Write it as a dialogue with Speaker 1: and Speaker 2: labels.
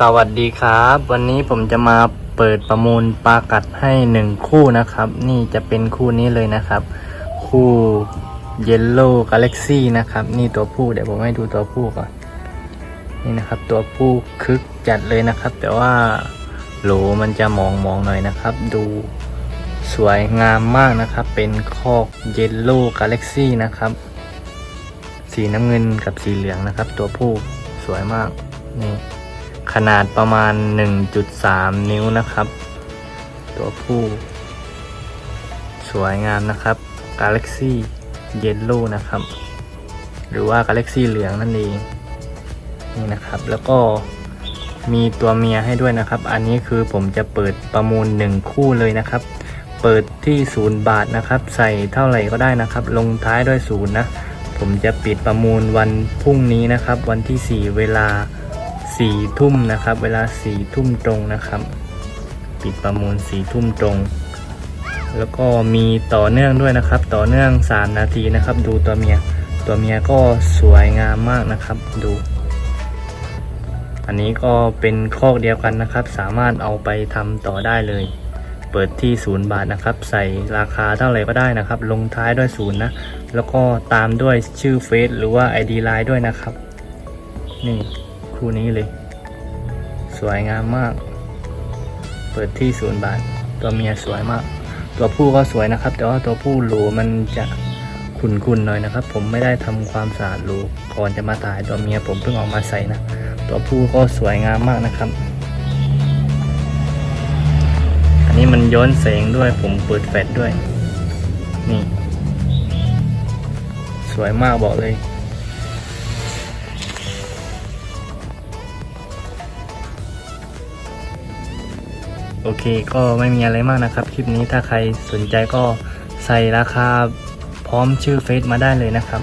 Speaker 1: สวัสดีครับ วันนี้ผมจะมาเปิดประมูลปลากัดให้หนึ่งคู่นะครับ นี่จะเป็นคู่นี้เลยนะครับ คู่เยลโล่กาแล็กซี่นะครับ นี่ตัวผู้เดี๋ยวผมให้ดูตัวผู้ก่อน นี่นะครับ ตัวผู้คึกจัดเลยนะครับ แต่ว่าโหลมันจะมองมองๆหน่อยนะครับ ดูสวยงามมากนะครับ เป็นคอกเยลโล่กาแล็กซี่นะครับ สีน้ำเงินกับสีเหลืองนะครับ ตัวผู้สวยมากนี่ ขนาดประมาณ 1.3 นิ้วนะครับ ตัวผู้ สวยงามนะครับ Galaxy Yellow นะครับ หรือว่า Galaxy เหลืองนั่นเองนี่นะครับ แล้วก็มีตัวเมียให้ด้วยนะครับ อันนี้คือผมจะเปิดประมูล 1 คู่เลยนะครับ เปิดที่0บาทนะครับ ใส่เท่าไหร่ก็ได้นะครับ ลงท้ายด้วย0นะ ผมจะปิดประมูลวันพรุ่งนี้นะครับ วันที่ 4 เวลา สี่ทุ่มนะครับ เวลาสี่ทุ่มตรงนะครับ ปิดประมูลสี่ทุ่มตรง แล้วก็มีต่อเนื่องด้วยนะครับ ต่อเนื่อง3นาทีนะครับ ดูตัวเมีย ตัวเมียก็สวยงามมากนะครับ ดู อันนี้ก็เป็นคอกเดียวกันนะครับ สามารถเอาไปทำต่อได้เลย เปิดที่ศูนย์บาทนะครับ ใส่ราคาเท่าไหร่ก็ได้นะครับ ลงท้ายด้วยศูนย์นะ แล้วก็ตามด้วยชื่อเฟซหรือว่า ID ไลน์ด้วยนะครับ นี่ คู่นี้เลย สวยงามมาก เปิดที่ศูนย์บาท ตัวเมียสวยมาก ตัวผู้ก็สวยนะครับ แต่ว่าตัวผู้หลูมันจะขุ่นๆหน่อยนะครับ ผมไม่ได้ทำความสะอาดหลูก่อนจะมาถ่ายตัวเมียผมเพิ่งออกมาใส่นะ ตัวผู้ก็สวยงามมากนะครับ อันนี้มันย้อนแสงด้วย ผมเปิดแฟลชด้วย นี่ สวยมากบอกเลย โอเคก็ไม่มีอะไรมากนะครับ คลิปนี้ถ้าใครสนใจก็ใส่ราคาพร้อมชื่อเฟซมาได้เลยนะครับ